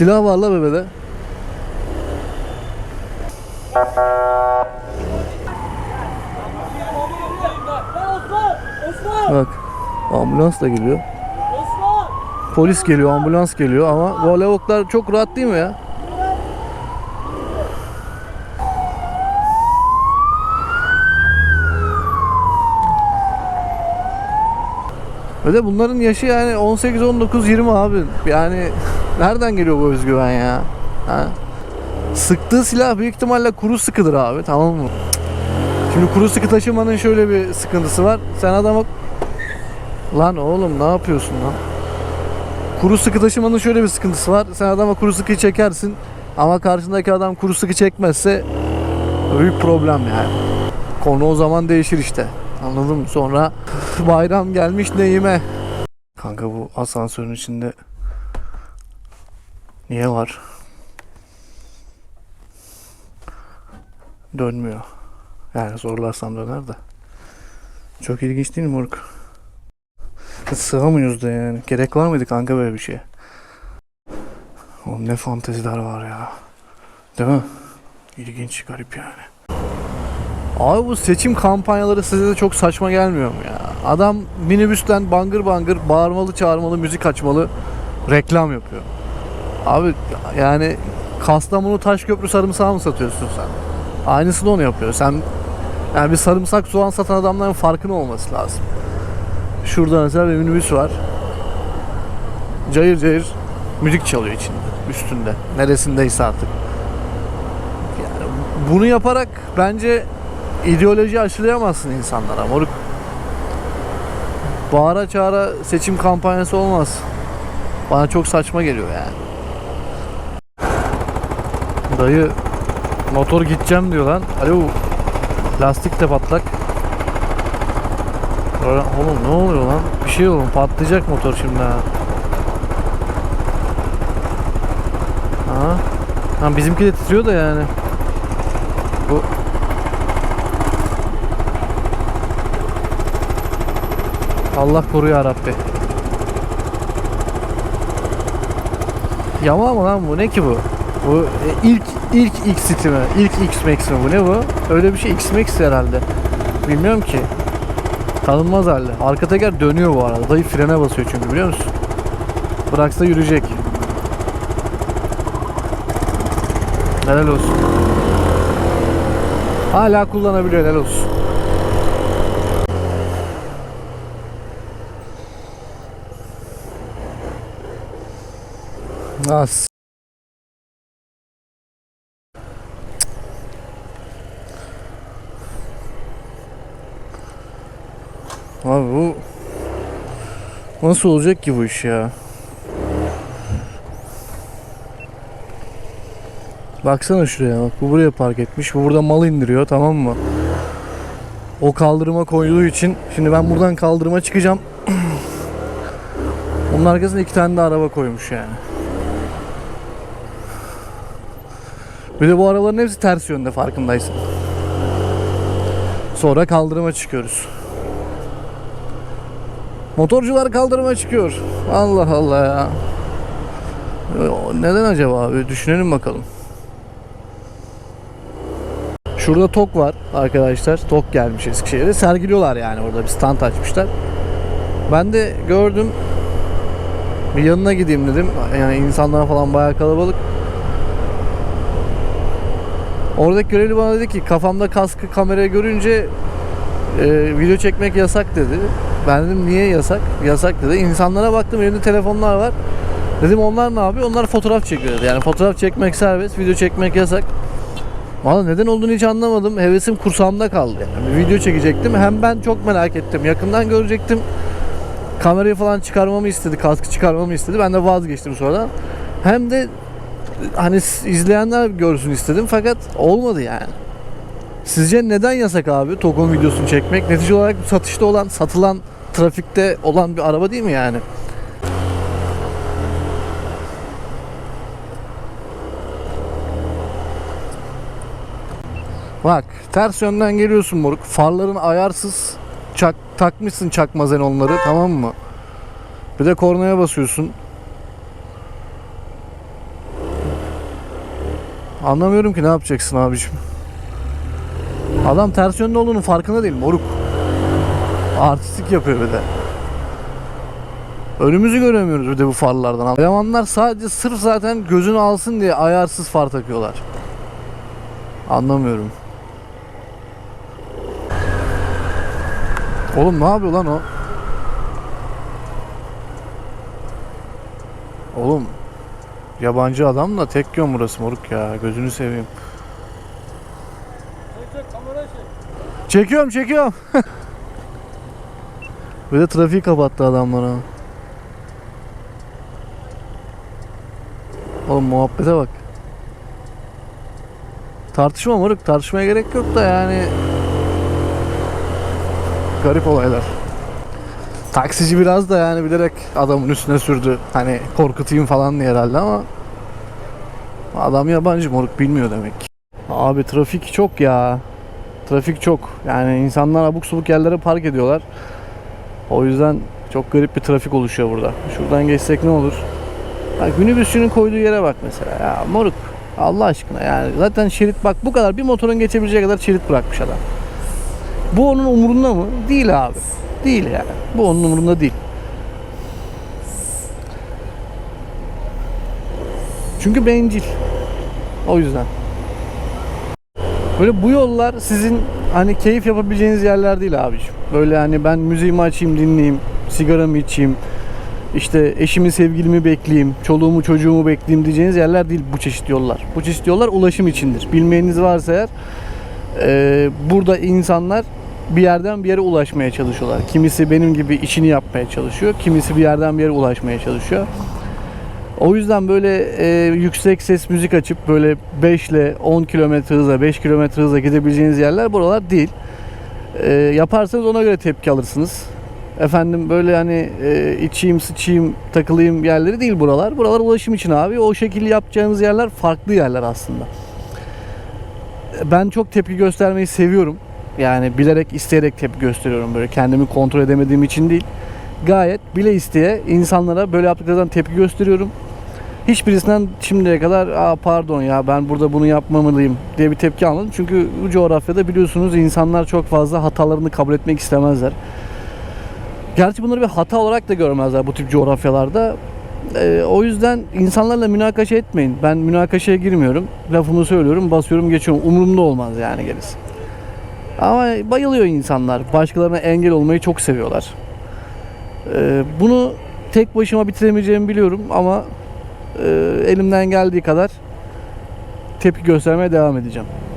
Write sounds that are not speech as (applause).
Silah var la bebede. Bak ambulans da geliyor. Polis geliyor, ambulans geliyor ama bu lavuklar çok rahat değil mi ya? Ve de bunların yaşı yani 18, 19, 20 abi. Yani nereden geliyor bu özgüven ya? Ha? Sıktığı silah büyük ihtimalle kuru sıkıdır abi tamam mı? Şimdi kuru sıkı taşımanın şöyle bir sıkıntısı var. Sen adama Lan oğlum ne yapıyorsun lan? Kuru sıkı taşımanın şöyle bir sıkıntısı var. Sen adama kuru sıkıyı çekersin ama karşındaki adam kuru sıkı çekmezse büyük problem yani. Konu o zaman değişir işte. Anladın mı? Sonra bayram gelmiş neyime. Kanka bu asansörün içinde niye var? Dönmüyor. Yani zorlarsam döner de. Çok ilginç değil mi Moruk? Sığamıyoruz da yani. Gerek var mıydı kanka böyle bir şeye? Oğlum ne fanteziler var ya. Değil mi? İlginç, garip yani. Abi bu seçim kampanyaları size de çok saçma gelmiyor mu ya? Adam minibüsten bangır bangır bağırmalı çağırmalı müzik açmalı reklam yapıyor. Abi yani Kastamonu Taşköprü sarımsağı mı satıyorsun sen? Aynısını onu yapıyor. Sen yani bir sarımsak soğan satan adamların farkında olması lazım. Şurada mesela bir minibüs var. Cayır cayır müzik çalıyor içinde, üstünde. Neresindeyse artık. Yani bunu yaparak bence ideoloji aşılayamazsın insanlara moruk. Bağıra çağıra seçim kampanyası olmaz. Bana çok saçma geliyor yani. Dayı motor gideceğim diyor lan. Alo lastik de patlak. Oğlum ne oluyor lan? Bir şey olur patlayacak motor şimdi ha. Ha. Ha bizimki de titriyor da yani. Bu Allah koru ya Rabbi. Yama mı lan bu? Ne ki bu? Bu e, ilk ilk X City mi? İlk X Max mi bu? Ne bu? Öyle bir şey X Max herhalde. Bilmiyorum ki. Tanınmaz halde. Arka teker dönüyor bu arada. Dayı frene basıyor çünkü biliyor musun? Bıraksa yürüyecek. Helal olsun. Hala kullanabiliyor helal olsun. As. Abi bu nasıl olacak ki bu iş ya? Baksana şuraya bak. Bu buraya park etmiş. Bu burada mal indiriyor tamam mı? O kaldırıma koyduğu için şimdi ben buradan kaldırıma çıkacağım. (clears throat) Onun arkasında iki tane de araba koymuş yani. Bir de bu arabaların hepsi ters yönde farkındaysın. Sonra kaldırıma çıkıyoruz. Motorcular kaldırıma çıkıyor. Allah Allah ya. Neden acaba abi? Düşünelim bakalım. Şurada TOK var arkadaşlar. TOK gelmiş Eskişehir'e. Sergiliyorlar yani orada bir stand açmışlar. Ben de gördüm. Bir yanına gideyim dedim. Yani insanlar falan bayağı kalabalık. Oradaki görevli bana dedi ki kafamda kaskı kameraya görünce e, video çekmek yasak dedi. Ben dedim niye yasak? Yasak dedi. İnsanlara baktım elinde telefonlar var. Dedim onlar ne yapıyor? Onlar fotoğraf çekiyor dedi. Yani fotoğraf çekmek serbest, video çekmek yasak. Valla neden olduğunu hiç anlamadım. Hevesim kursağımda kaldı. Yani video çekecektim. Hem ben çok merak ettim. Yakından görecektim. Kamerayı falan çıkarmamı istedi. Kaskı çıkarmamı istedi. Ben de vazgeçtim sonradan. Hem de hani izleyenler görsün istedim. Fakat olmadı yani. Sizce neden yasak abi Togon videosunu çekmek? Netice olarak satışta olan, satılan, trafikte olan bir araba değil mi yani? Bak ters yönden geliyorsun moruk. Farların ayarsız. Çak, takmışsın çakmazen onları tamam mı? Bir de kornaya basıyorsun. Anlamıyorum ki ne yapacaksın abicim. Adam ters yönde olduğunun farkında değil moruk. Artistik yapıyor bir de. Önümüzü göremiyoruz bir de bu farlardan. Elemanlar sadece sırf zaten gözünü alsın diye ayarsız far takıyorlar. Anlamıyorum. Oğlum ne yapıyor lan o? Oğlum yabancı adam da tek yön burası moruk ya. Gözünü seveyim. Çekiyorum çekiyorum. (laughs) de trafiği kapattı adam bana. Oğlum muhabbete bak. Tartışma moruk tartışmaya gerek yok da yani garip olaylar. Taksici biraz da yani bilerek adamın üstüne sürdü. Hani korkutayım falan diye herhalde ama adam yabancı moruk bilmiyor demek. Abi trafik çok ya. Trafik çok. Yani insanlar abuk subuk yerlere park ediyorlar. O yüzden çok garip bir trafik oluşuyor burada. Şuradan geçsek ne olur? Bak minibüsçünün koyduğu yere bak mesela. Ya moruk Allah aşkına yani zaten şerit bak bu kadar bir motorun geçebileceği kadar şerit bırakmış adam. Bu onun umurunda mı? Değil abi. Değil yani. Bu onun umurunda değil. Çünkü bencil. O yüzden. Böyle bu yollar sizin hani keyif yapabileceğiniz yerler değil abiciğim. Böyle hani ben müziğimi açayım dinleyeyim, sigaramı içeyim, işte eşimi sevgilimi bekleyeyim, çoluğumu çocuğumu bekleyeyim diyeceğiniz yerler değil bu çeşit yollar. Bu çeşit yollar ulaşım içindir. Bilmeyeniniz varsa eğer e, burada insanlar bir yerden bir yere ulaşmaya çalışıyorlar. Kimisi benim gibi işini yapmaya çalışıyor. Kimisi bir yerden bir yere ulaşmaya çalışıyor. O yüzden böyle e, yüksek ses müzik açıp böyle 5 ile 10 kilometre hıza, 5 kilometre hıza gidebileceğiniz yerler buralar değil. E, yaparsanız ona göre tepki alırsınız. Efendim böyle hani e, içeyim, sıçayım, takılayım yerleri değil buralar. Buralar ulaşım için abi. O şekilde yapacağınız yerler farklı yerler aslında. Ben çok tepki göstermeyi seviyorum. Yani bilerek isteyerek tepki gösteriyorum böyle kendimi kontrol edemediğim için değil. Gayet bile isteye insanlara böyle yaptıklarından tepki gösteriyorum. Hiçbirisinden şimdiye kadar Aa, pardon ya ben burada bunu yapmamalıyım diye bir tepki almadım. Çünkü bu coğrafyada biliyorsunuz insanlar çok fazla hatalarını kabul etmek istemezler. Gerçi bunları bir hata olarak da görmezler bu tip coğrafyalarda. Ee, o yüzden insanlarla münakaşa etmeyin. Ben münakaşaya girmiyorum. Lafımı söylüyorum, basıyorum, geçiyorum. Umurumda olmaz yani gerisi. Ama bayılıyor insanlar. Başkalarına engel olmayı çok seviyorlar. Ee, bunu tek başıma bitiremeyeceğimi biliyorum ama elimden geldiği kadar tepki göstermeye devam edeceğim.